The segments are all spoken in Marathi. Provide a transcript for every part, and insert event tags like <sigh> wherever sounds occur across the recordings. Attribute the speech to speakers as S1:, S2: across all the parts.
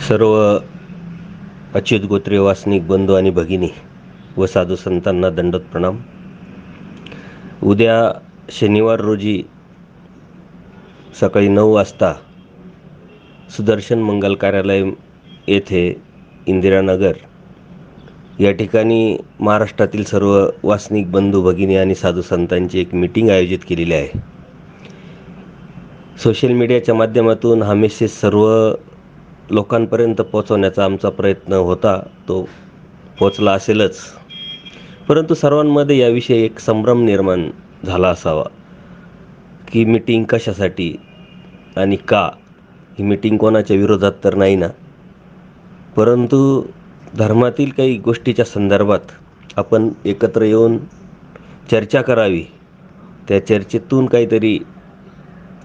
S1: सर्व अच्युत गोत्रे वासनिक बंधू आणि भगिनी व साधू संतांना दंडोत प्रणाम. उद्या शनिवार रोजी सकाळी नऊ वाजता सुदर्शन मंगल कार्यालय येथे इंदिरानगर या ठिकाणी महाराष्ट्रातील सर्व वासनिक बंधू भगिनी आणि साधू संतांची एक मीटिंग आयोजित केलेली आहे. सोशल मीडियाच्या माध्यमातून हा मेसेज सर्व लोकांपर्यंत पोचवण्याचा आमचा प्रयत्न होता तो पोचला असेलच. परंतु सर्वांमध्ये याविषयी एक संभ्रम निर्माण झाला असावा की मीटिंग कशासाठी आणि का? ही मीटिंग कोणाच्या विरोधात तर नाही ना? परंतु धर्मातील काही गोष्टीच्या संदर्भात आपण एकत्र येऊन चर्चा करावी. त्या चर्चेतून काहीतरी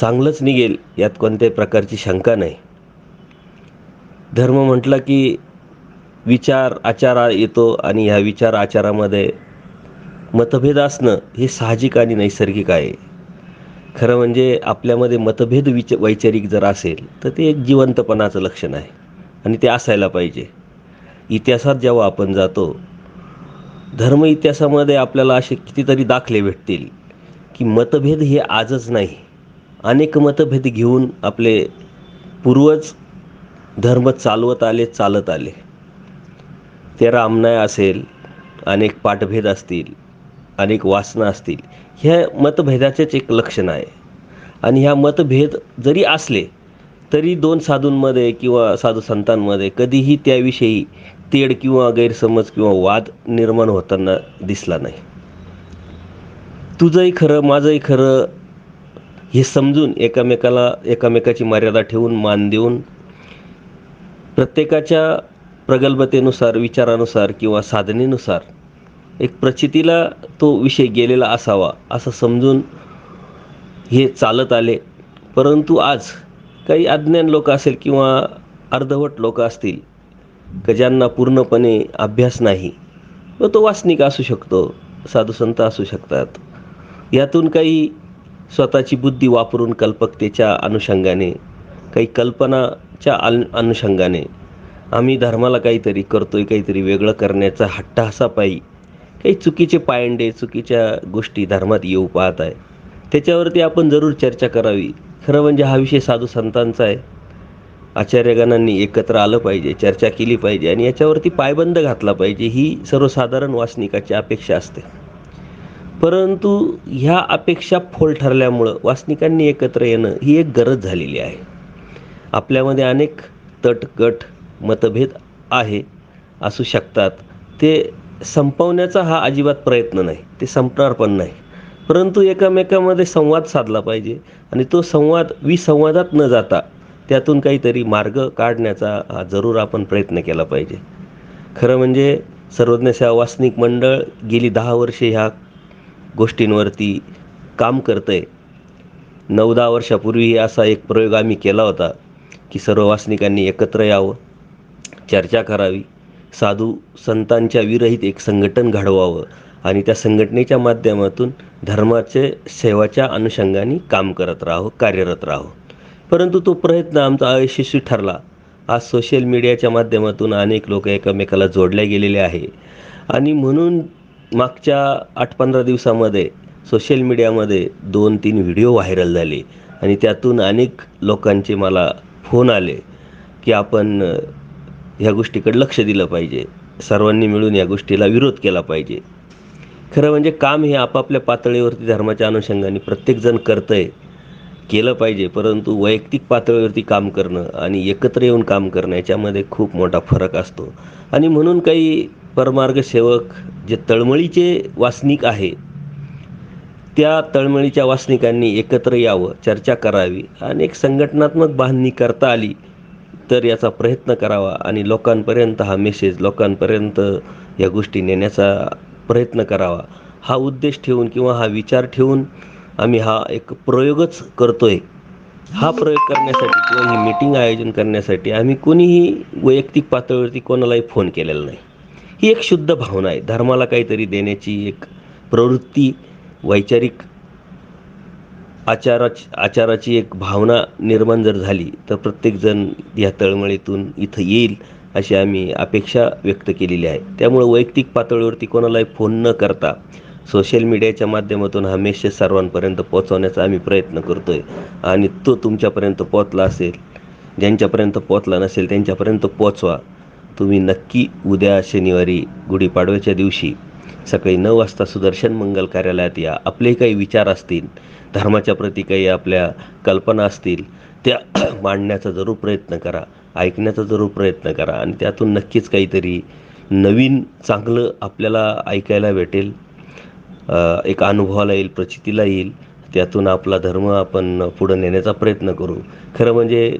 S1: चांगलंच निघेल यात कोणत्याही प्रकारची शंका नाही. धर्म म्हटलं की विचार आचार येतो आणि ह्या विचार आचारामध्ये मतभेद असणं हे साहजिक आणि नैसर्गिक आहे. खरं म्हणजे आपल्यामध्ये मतभेद विच वैचारिक जर असेल तर ते एक जिवंतपणाचं लक्षण आहे आणि ते असायला पाहिजे. इतिहासात जेव्हा आपण जातो धर्म इतिहासामध्ये आपल्याला असे कितीतरी दाखले भेटतील की मतभेद हे आजच नाही. अनेक मतभेद घेऊन आपले पूर्वज धर्म चालवत आले चालत आले. ते रामनाय असेल अनेक पाठभेद असतील अनेक वासना असतील ह्या मतभेदाचेच एक लक्षण आहे. आणि ह्या मतभेद जरी असले तरी दोन साधूंमध्ये किंवा साधू संतांमध्ये कधीही त्याविषयी तेढ किंवा गैरसमज किंवा वाद निर्माण होताना दिसला नाही. तुझंही खरं माझंही खरं हे समजून एकामेकाला एकामेकाची मर्यादा ठेवून मान देऊन प्रत्येकाच्या प्रगल्भतेनुसार विचारानुसार किंवा साधनेनुसार एक प्रचितीला तो विषय गेलेला असावा असं समजून हे चालत आले. परंतु आज काही अज्ञान लोक असेल किंवा अर्धवट लोक असतील का ज्यांना पूर्णपणे अभ्यास नाही व तो वासनिक असू शकतो साधुसंत असू शकतात. यातून काही स्वतःची बुद्धी वापरून कल्पकतेच्या अनुषंगाने काही कल्पना च्या अन अनुषंगाने आम्ही धर्माला काहीतरी करतोय काहीतरी वेगळं करण्याचा हट्टाहसापायी काही चुकीचे पायंडे चुकीच्या गोष्टी धर्मात येऊ पाहत आहे. त्याच्यावरती आपण जरूर चर्चा करावी. खरं म्हणजे हा विषय साधू संतांचा आहे. आचार्यगणांनी एकत्र आलं पाहिजे चर्चा केली पाहिजे आणि याच्यावरती पायबंद घातला पाहिजे ही सर्वसाधारण वासनिकाची अपेक्षा असते. परंतु ह्या अपेक्षा फोल ठरल्यामुळं वासनिकांनी एकत्र येणं ही एक गरज झालेली आहे. आपल्यामध्ये अनेक तटगट मतभेद आहे असू शकतात. ते संपवण्याचा हा अजिबात प्रयत्न नाही. ते संपणार पण नाही. परंतु एकामेकामध्ये संवाद साधला पाहिजे आणि तो संवाद विसंवादात न जाता त्यातून काहीतरी मार्ग काढण्याचा हा जरूर आपण प्रयत्न केला पाहिजे. खरं म्हणजे सर्वज्ञ सेवासनिक वासनिक मंडळ गेली दहा वर्षे ह्या गोष्टींवरती काम करतं आहे नऊ दहा वर्षापूर्वी असा एक प्रयोग आम्ही केला होता. की सर्व वासनिकांनी एकत्र यावं चर्चा करावी साधू संतांच्या विरहित एक संघटन घडवावं आणि त्या संघटनेच्या माध्यमातून धर्माचे सेवाच्या अनुषंगाने काम करत राहो कार्यरत राहो. परंतु तो प्रयत्न आमचा अयशस्वी ठरला. आज सोशल मीडियाच्या माध्यमातून अनेक लोक एकमेकाला जोडले गेलेले आहे. आणि म्हणून मागच्या आठ पंधरा दिवसामध्ये सोशल मीडियामध्ये दोन तीन व्हिडिओ व्हायरल झाले. आणि त्यातून अनेक लोकांचे मला फोन आले की आपण ह्या गोष्टीकडे लक्ष दिलं पाहिजे. सर्वांनी मिळून या गोष्टीला विरोध केला पाहिजे. खरं म्हणजे काम हे आपापल्या पातळीवरती धर्माच्या अनुषंगाने प्रत्येकजण करतं आहे केलं पाहिजे. परंतु वैयक्तिक पातळीवरती काम करणं आणि एकत्र येऊन काम करणं याच्यामध्ये खूप मोठा फरक असतो. आणि म्हणून काही परमार्ग सेवक जे तळमळीचे वासनिक आहे त्या तळमळीच्या वासनिकांनी एकत्र यावं चर्चा करावी आणि एक संघटनात्मक बांधणी करता आली तर याचा प्रयत्न करावा आणि लोकांपर्यंत हा मेसेज लोकांपर्यंत या गोष्टी नेण्याचा प्रयत्न करावा. हा उद्देश ठेवून किंवा हा विचार ठेवून आम्ही हा एक प्रयोगच करतो आहे हा प्रयोग करण्यासाठी किंवा ही मीटिंग आयोजन करण्यासाठी आम्ही कोणीही वैयक्तिक पातळीवरती कोणालाही फोन केलेला नाही. ही एक शुद्ध भावना आहे. धर्माला काहीतरी देण्याची एक प्रवृत्ती वैचारिक आचाराची आचाराची एक भावना निर्माण जर झाली तर प्रत्येकजण या तळमळीतून इथं येईल अशी आम्ही अपेक्षा व्यक्त केलेली आहे. त्यामुळे वैयक्तिक पातळीवरती कोणालाही फोन न करता सोशल मीडियाच्या माध्यमातून हा मेसेज सर्वांपर्यंत पोहोचवण्याचा आम्ही प्रयत्न करतो आहे आणि तो तुमच्यापर्यंत पोहोचला असेल ज्यांच्यापर्यंत पोहोचला नसेल त्यांच्यापर्यंत पोहोचवा. तुम्ही नक्की उद्या शनिवारी गुढीपाडव्याच्या दिवशी सकाळी नऊ वाजता सुदर्शन मंगल कार्यालयात या. आपले काही विचार असतील धर्माच्या प्रती काही आपल्या कल्पना असतील त्या <clears throat> मांडण्याचा जरूर प्रयत्न करा ऐकण्याचा जरूर प्रयत्न करा आणि त्यातून नक्कीच काहीतरी नवीन चांगलं आपल्याला ऐकायला भेटेल. एक अनुभवाला येईल प्रचितीला येईल. त्यातून आपला धर्म आपण पुढं नेण्याचा प्रयत्न करू. खरं म्हणजे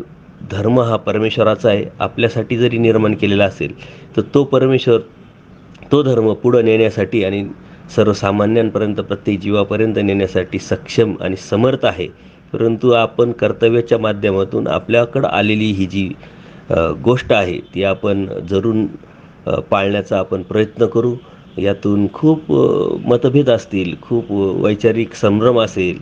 S1: धर्म हा परमेश्वराचा आहे. आपल्यासाठी जरी निर्माण केलेला असेल तर तो परमेश्वर तो धर्म पुढं नेण्यासाठी आणि सर्वसामान्यांपर्यंत प्रत्येक जीवापर्यंत नेण्यासाठी सक्षम आणि समर्थ आहे. परंतु आपण कर्तव्याच्या माध्यमातून आपल्याकडं आलेली ही जी गोष्ट आहे ती आपण जरूर पाळण्याचा आपण प्रयत्न करू. यातून खूप मतभेद असतील खूप वैचारिक संभ्रम असेल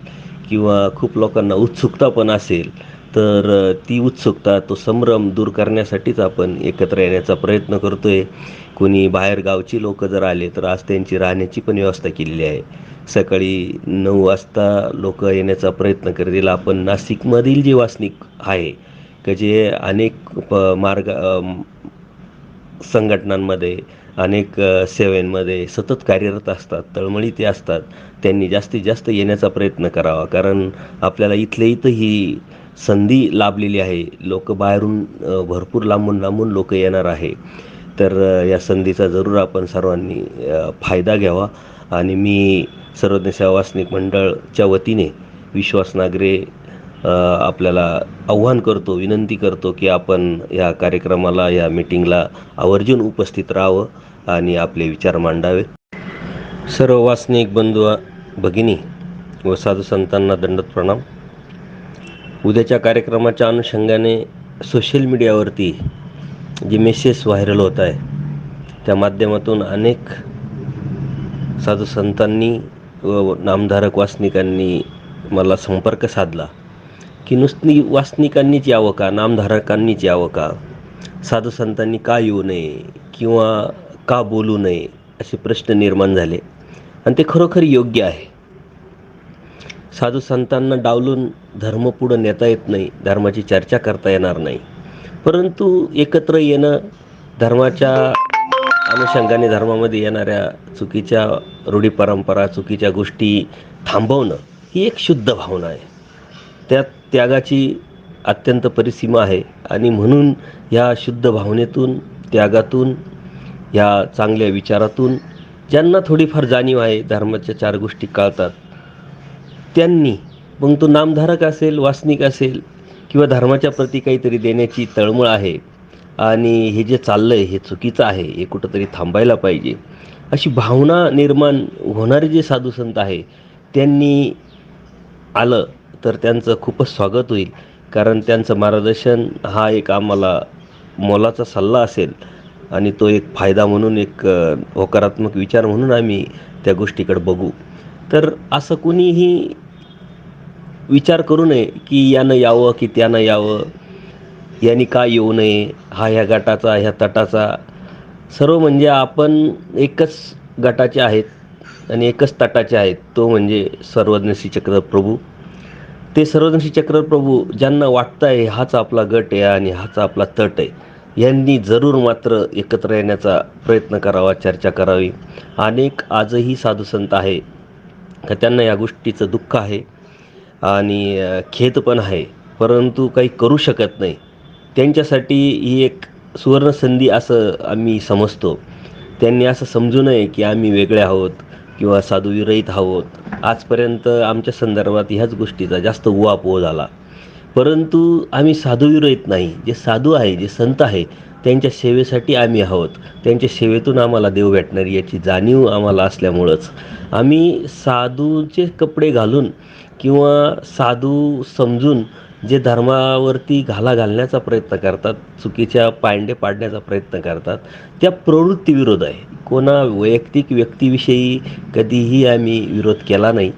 S1: किंवा खूप लोकांना उत्सुकता पण असेल तर ती उत्सुकता तो संभ्रम दूर करण्यासाठीच आपण एकत्र येण्याचा प्रयत्न करतो आहे कोणी बाहेरगावची लोक जर आले तर आज त्यांची राहण्याची पण व्यवस्था केलेली आहे. सकाळी नऊ वाजता लोक येण्याचा प्रयत्न करतील. आपण नाशिकमधील जे वासनिक आहे का जे अनेक प मार्ग संघटनांमध्ये अनेक सेवेंमध्ये सतत कार्यरत असतात तळमळी ते असतात त्यांनी जास्तीत जास्त येण्याचा प्रयत्न करावा. कारण आपल्याला इथल्या इथं ही संधी लाभलेली आहे. लोक बाहेरून भरपूर लांबून लांबून लोक येणार आहे. तर या संधीचा जरूर आपण सर्वांनी फायदा घ्यावा. आणि मी सर्वज्ञ सेवा वासनिक मंडळच्या वतीने विश्वास नागरे आपल्याला आव्हान करतो विनंती करतो की आपण या कार्यक्रमाला या मीटिंगला आवर्जून उपस्थित राहावं आणि आपले विचार मांडावे सर्व वासनिक बंधू भगिनी व साधू संतांना दंडत प्रणाम. उद्याच्या कार्यक्रमाच्या अनुषंगाने सोशल मीडियावरती जे मेसेज व्हायरल होत आहे. त्या माध्यमातून अनेक साधू संतांनी व नामधारक वासनिकांनी मला संपर्क साधला. की नुसती वासनिकांनीच यावं का? नामधारकांनीच यावं का? साधू संतांनी का येऊ नये? किंवा का बोलू नये? असे प्रश्न निर्माण झाले. आणि ते खरोखर योग्य आहे. साधू संतांना डावलून धर्म पुढं नेता येत नाही. धर्माची चर्चा करता येणार नाही. परंतु एकत्र येणं धर्माच्या अनुषंगाने धर्मामध्ये येणाऱ्या चुकीच्या रूढी परंपरा चुकीच्या गोष्टी थांबवणं ही एक शुद्ध भावना आहे. त्यात त्यागाची अत्यंत परिसीमा आहे आणि म्हणून ह्या शुद्ध भावनेतून त्यागातून ह्या चांगल्या विचारातून ज्यांना थोडीफार जाणीव आहे धर्माच्या चार गोष्टी कळतात त्यांनी मग तो नामधारक असेल वासनिक असेल किंवा धर्माच्या प्रती काहीतरी देण्याची तळमळ आहे आणि हे जे चाललं आहे हे चुकीचं आहे हे कुठंतरी थांबायला पाहिजे. अशी भावना निर्माण होणारे जे साधू संत आहे त्यांनी आलं तर त्यांचं खूपच स्वागत होईल. कारण त्यांचं मार्गदर्शन हा एक आम्हाला मोलाचा सल्ला असेल आणि तो एक फायदा म्हणून एक होकारात्मक विचार म्हणून आम्ही त्या गोष्टीकडे बघू. तर असं कुणीही विचार करू नये की यानं यावं की त्यानं यावं. यांनी का येऊ नये? हा ह्या गटाचा ह्या तटाचा. सर्व म्हणजे आपण एकच गटाचे आहेत आणि एकच तटाचे आहेत. तो म्हणजे सर्वज्ञ चक्रप्रभू. चक्र प्रभू ते सर्वज्ञ चक्रप्रभू चक्र प्रभू ज्यांना वाटतं आहे हाच आपला गट आहे आणि हाच आपला तट आहे यांनी जरूर मात्र एकत्र येण्याचा प्रयत्न करावा चर्चा करावी. अनेक आजही साधुसंत आहे. का त्यांना या गोष्टीचं दुःख आहे? आणि खेत खेद पण आहे. परंतु काही करू शकत नाही. त्यांच्यासाठी ही एक सुवर्णसंधी असं आम्ही समजतो. त्यांनी असं समजू नये की आम्ही वेगळे आहोत किंवा साधुविरहित आहोत. आजपर्यंत आमच्या संदर्भात ह्याच गोष्टीचा जास्त उहापोह झाला. परंतु आम्ही साधुविरहित नाही. जे साधू आहे जे संत आहे त्यांच्या सेवेसाठी आम्ही आहोत. त्यांच्या सेवेतून आम्हाला देव भेटणार याची जाणीव आम्हाला असल्यामुळंच. आम्ही साधूचे कपडे घालून किंवा साधू समजून जे धर्मावरती घाला घालण्याचा प्रयत्न करतात चुकीच्या पांडे पाडण्याचा प्रयत्न करतात त्या प्रवृत्तीविरोध आहे. कोणा वैयक्तिक व्यक्तीविषयी कधीही आम्ही विरोध केला नाही.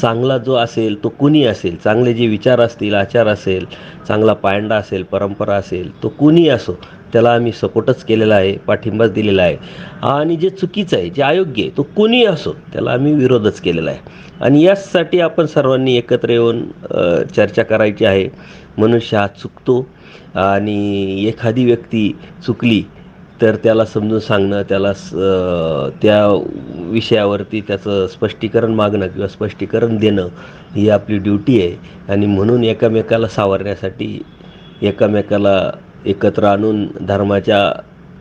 S1: चांगला जो असेल तो कुणी असेल चांगले जे विचार असतील आचार असेल चांगला पायंडा असेल परंपरा असेल तो कुणी असो त्याला आम्ही सपोर्टच केलेला आहे पाठिंबाच दिलेला आहे. आणि जे चुकीचं आहे जे अयोग्य आहे तो कोणी असो त्याला आम्ही विरोधच केलेला आहे. आणि यासाठी आपण सर्वांनी एकत्र येऊन चर्चा करायची आहे. मनुष्य हा चुकतो आणि एखादी व्यक्ती चुकली तर त्याला समजून सांगणं त्याला स त्या विषयावरती त्याचं स्पष्टीकरण मागणं किंवा स्पष्टीकरण देणं ही आपली ड्युटी आहे. आणि म्हणून एकामेकाला सावरण्यासाठी एकामेकाला एकत्र आणून धर्माच्या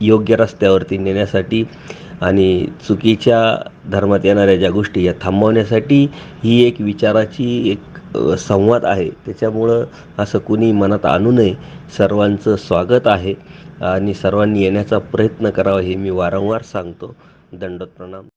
S1: योग्य रस्त्यावरती नेण्यासाठी आणि चुकीच्या धर्मात येणाऱ्या ज्या गोष्टी या थांबवण्यासाठी ही एक विचाराची एक संवाद आहे. त्याच्यामुळं असं कुणी मनात आणू नये. सर्वांचं स्वागत आहे आणि सर्वांनी येण्याचा प्रयत्न करावा हे मी वारंवार सांगतो. दंडोत प्रणाम.